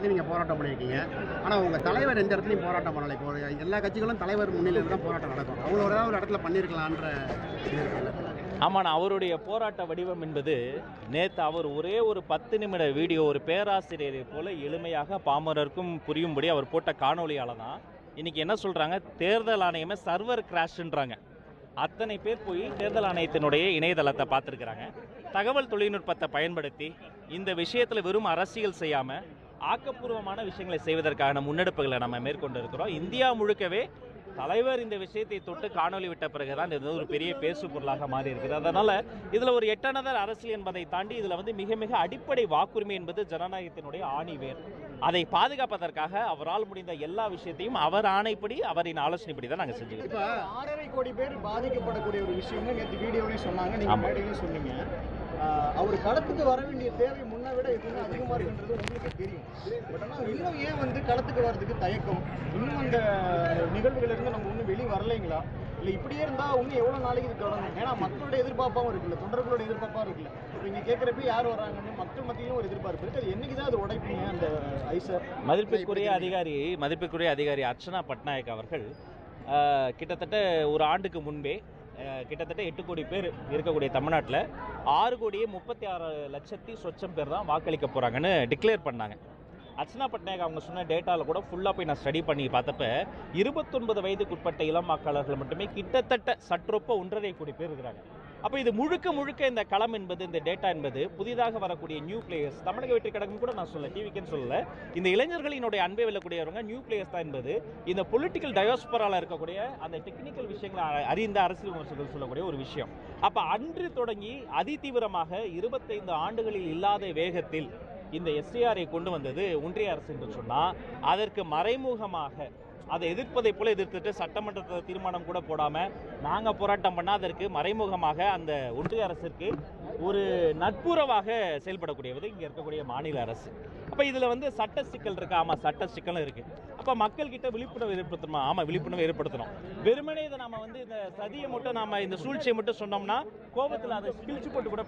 இடத்துலையும் நீங்கள் போராட்டம் பண்ணியிருக்கீங்க. ஆனால் உங்கள் தலைவர் எந்த இடத்துலையும் போராட்டம் பண்ணலை. இப்போ எல்லா கட்சிகளும் தலைவர் முன்னிலையில் தான் போராட்டம் நடக்கும். அவ்வளோ ஒரு ஏதாவது ஒரு இடத்துல பண்ணியிருக்கலான்ற இது இருக்குல்ல? ஆமாண்ணா அவருடைய போராட்ட வடிவம் என்பது நேற்று அவர் ஒரே ஒரு பத்து நிமிட வீடியோ ஒரு பேராசிரியரை போல எளிமையாக பாமரருக்கும் புரியும்படி அவர் போட்ட காணொலியால் தான் இன்னைக்கு என்ன சொல்கிறாங்க தேர்தல் ஆணையமே சர்வர் கிராஷ்ன்றாங்க. அத்தனை பேர் போய் தேர்தல் ஆணையத்தினுடைய இணையதளத்தை பார்த்துருக்குறாங்க. தகவல் தொழில்நுட்பத்தை பயன்படுத்தி இந்த விஷயத்தில் வெறும் அரசியல் செய்யாமல் ஆக்கப்பூர்வமான விஷயங்களை செய்வதற்கான முன்னெடுப்புகளை நம்ம மேற்கொண்டு இருக்கிறோம் இந்தியா முழுக்கவே தலைவர் இந்த விஷயத்தை தொட்டு காணொளி விட்ட பிறகுதான் இது ஒரு பெரிய பேசு பொருளாக மாறி இருக்குது அதனால இதுல ஒரு எட்டனதர் அரசியல் என்பதை தாண்டி இதுல வந்து மிக மிக அடிப்படை வாக்குரிமை என்பது ஜனநாயகத்தினுடைய ஆணிவேர் அதை பாதுகாப்பதற்காக அவரால் முடிந்த எல்லா விஷயத்தையும் அவர் ஆணைப்படி அவரின் ஆலோசனைப்படி தான் நாங்கள் செஞ்சுக்கிறோம் இப்ப ஆறரை கோடி பேர் பாதிக்கப்படக்கூடிய ஒரு விஷயம்னு நேற்று வீடியோலையும் சொன்னாங்க. நீங்க ஆமா. மேடையிலும் சொன்னீங்க. அவர் களத்துக்கு வர வேண்டிய தேவை முன்ன விட எதுவுமே அதிகமா இருக்குன்றது உங்களுக்கு தெரியும். பட் ஆனால் இன்னும் ஏன் வந்து களத்துக்கு வர்றதுக்கு தயக்கம்? இன்னும் அந்த நிகழ்வுகள் இருந்து நம்ம இன்னும் வெளியே வரலைங்களா? இல்லை இப்படியே இருந்தால் இன்னும் எவ்வளோ நாளைக்கு இது தொடரும் ஏன்னா மக்களோட எதிர்பார்ப்பாகவும் இருக்குல்ல தொண்டர்களோட எதிர்பார்ப்பாக இருக்குல்ல. இப்போ நீங்கள் கேட்குறப்ப யார் வராங்கன்னு மக்கள் மத்தியிலும் ஒரு எதிர்பார்ப்பு இருக்குது அது என்னைக்கு தான் அது உடைப்பீங்க அந்த ஐசர் மதிப்பிற்குரிய அதிகாரி மதிப்பிற்குரிய அதிகாரி அர்ச்சனா பட்நாயக் அவர்கள் கிட்டத்தட்ட ஒரு ஆண்டுக்கு முன்பே கிட்டத்தட்ட எட்டு கோடி பேர் இருக்கக்கூடிய தமிழ்நாட்டில் ஆறு கோடியே முப்பத்தி ஆறு லட்சத்தி சொச்சம் பேர் தான் வாக்களிக்க போகிறாங்கன்னு டிக்ளேர் பண்ணாங்க. அர்ச்சனா பட்நாயக் அவங்க சொன்ன டேட்டாவில் கூட ஃபுல்லாக போய் நான் ஸ்டடி பண்ணி பார்த்தப்ப இருபத்தொன்பது வயதுக்குட்பட்ட இளம் வாக்காளர்கள் மட்டுமே கிட்டத்தட்ட சற்றொப்ப ஒன்றரை கோடி பேர் இருக்கிறாங்க. அப்போ இது முழுக்க முழுக்க இந்த களம் என்பது இந்த டேட்டா என்பது புதிதாக வரக்கூடிய நியூ பிளேயர்ஸ் தமிழக வெற்றி கழகம் கூட நான் சொல்ல டிவிக்குன்னு சொல்லல. இந்த இளைஞர்களினுடைய அன்பை வெல்லக்கூடியவங்க நியூ பிளேயர்ஸ் தான் என்பது. இந்த பொலிட்டிக்கல் டயோஸ்பரால இருக்கக்கூடிய அந்த டெக்னிக்கல் விஷயங்களை அறிந்த அரசியல் விமர்சகர்கள் சொல்லக்கூடிய ஒரு விஷயம். அப்போ அன்று தொடங்கி அதிதீவிரமாக இருபத்தைந்து ஆண்டுகளில் இல்லாத வேகத்தில் இந்த எஸ்டிஆரை கொண்டு வந்தது ஒன்றிய அரசு என்று சொன்னால் அதற்கு மறைமுகமாக அதை எதிர்ப்பதை போல எதிர்த்துட்டு சட்டமன்றத்தில் தீர்மானம் கூட போடாமல் நாங்கள் போராட்டம் பண்ணால் அதற்கு மறைமுகமாக அந்த ஒன்றிய அரசிற்கு ஒரு நட்புறவாக செயல்படக்கூடியது இங்கே இருக்கக்கூடிய மாநில அரசு. அப்போ இதில் வந்து சட்ட சிக்கல் இருக்கு. ஆமாம் சட்ட சிக்கலும் இருக்கு. அப்போ மக்கள் கிட்ட விழிப்புணர்வு ஏற்படுத்தணுமா. ஆமாம் விழிப்புணர்வு ஏற்படுத்தணும். வெறுமனே இதை நாம வந்து இந்த சதியை மட்டும் நாம இந்த சூழ்ச்சியை மட்டும் சொன்னோம்னா கோபத்தில் அதை கிழிச்சு போட்டு கூட